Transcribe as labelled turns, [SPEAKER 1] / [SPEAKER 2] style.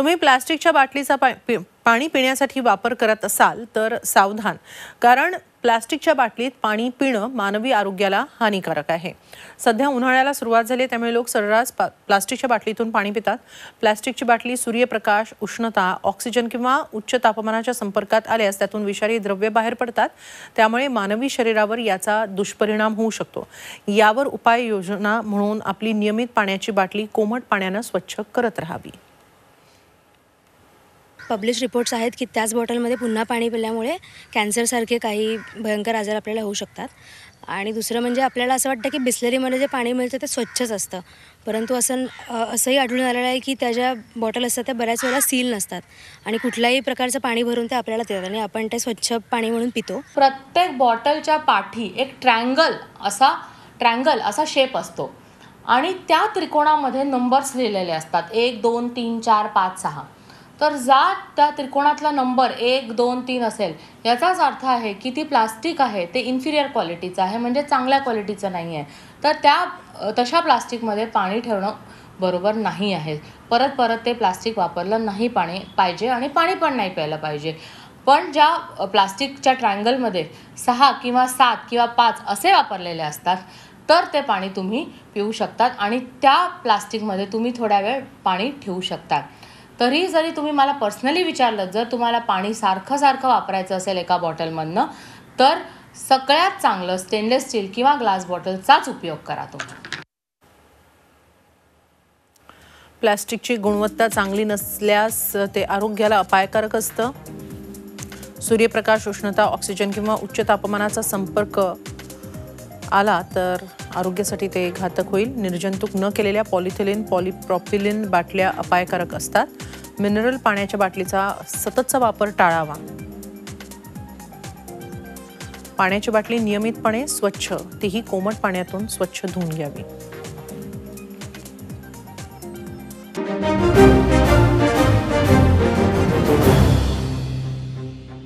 [SPEAKER 1] तुम्ही प्लास्टिकच्या बाटलीचा पा- पि- पाणी पिण्यासाठी वापर करत असाल तर सावधान. कारण प्लास्टिकच्या बाटलीत पाणी पिणं मानवी आरोग्याला हानिकारक आहे. सध्या उन्हाळ्याला सुरुवात झाली त्यामुळे लोक सर्रास पा- प्लास्टिकच्या बाटलीतून पाणी पितात. प्लास्टिकची बाटली सूर्यप्रकाश उष्णता ऑक्सिजन किंवा उच्च तापमानाच्या संपर्कात आल्यास त्यातून विषारी द्रव्य बाहेर पडतात. त्यामुळे मानवी शरीरावर याचा दुष्परिणाम होऊ शकतो. यावर उपाययोजना म्हणून आपली नियमित पाण्याची बाटली कोमट पाण्यानं स्वच्छ करत राहावी.
[SPEAKER 2] पब्लिश रिपोर्ट्स आहेत की त्याच बॉटलमध्ये पुन्हा पाणी पिल्यामुळे कॅन्सरसारखे काही भयंकर आजार आपल्याला होऊ शकतात. आणि दुसरं म्हणजे आपल्याला असं वाटतं की बिस्लरीमध्ये जे पाणी मिळतं ते स्वच्छच असतं. परंतु असं असंही आढळून आलेलं आहे की त्या ज्या बॉटल असतात त्या बऱ्याच वेळेला सील नसतात. आणि कुठल्याही प्रकारचं पाणी भरून ते आपल्याला देतात आणि आपण ते स्वच्छ पाणी म्हणून पितो.
[SPEAKER 3] प्रत्येक बॉटलच्या पाठी एक ट्रँगल असा ट्रँगल असा शेप असतो. आणि त्या त्रिकोणामध्ये नंबर्स लिहिलेले असतात. एक दोन तीन चार पाच सहा. तर जा त्या त्रिकोणातला नंबर एक दोन तीन असेल. याचाच अर्थ आहे की ती प्लास्टिक आहे ते इन्फिरियर क्वालिटीचं आहे म्हणजे चांगल्या क्वालिटीचं नाही आहे. तर त्या तशा प्लास्टिकमध्ये पाणी ठेवणं बरोबर नाही आहे. परत परत ते प्लास्टिक वापरलं नाही पाणी पाहिजे आणि पाणी पण नाही प्यायला पाहिजे. पण ज्या प्लास्टिकच्या ट्रायंगलमध्ये सहा किंवा सात किंवा पाच असे वापरलेले असतात तर ते पाणी तुम्ही पिऊ शकतात आणि त्या प्लास्टिकमध्ये तुम्ही थोड्या वेळ पाणी ठेवू शकतात. तरी जरी तुम्ही मला पर्सनली विचारलं जर तुम्हाला पाणी सारखं सारखं वापरायचं असेल एका बॉटलमधनं तर सगळ्यात चांगलं स्टेनलेस स्टील किंवा ग्लास बॉटलचाच उपयोग करा तुम्ही.
[SPEAKER 1] प्लॅस्टिकची गुणवत्ता चांगली नसल्यास ते आरोग्याला अपायकारक असतं. सूर्यप्रकाश उष्णता ऑक्सिजन किंवा उच्च तापमानाचा संपर्क आला तर आरोग्यासाठी ते घातक होईल. निर्जंतुक न केलेल्या पॉलिथिलिन पॉलिप्रॉपिलिन बाटल्या अपायकारक असतात. मिनरल पाण्याच्या बाटलीचा सततचा वापर टाळावा. पाण्याची बाटली नियमितपणे स्वच्छ तीही कोमट पाण्यातून स्वच्छ धुवून घ्यावी.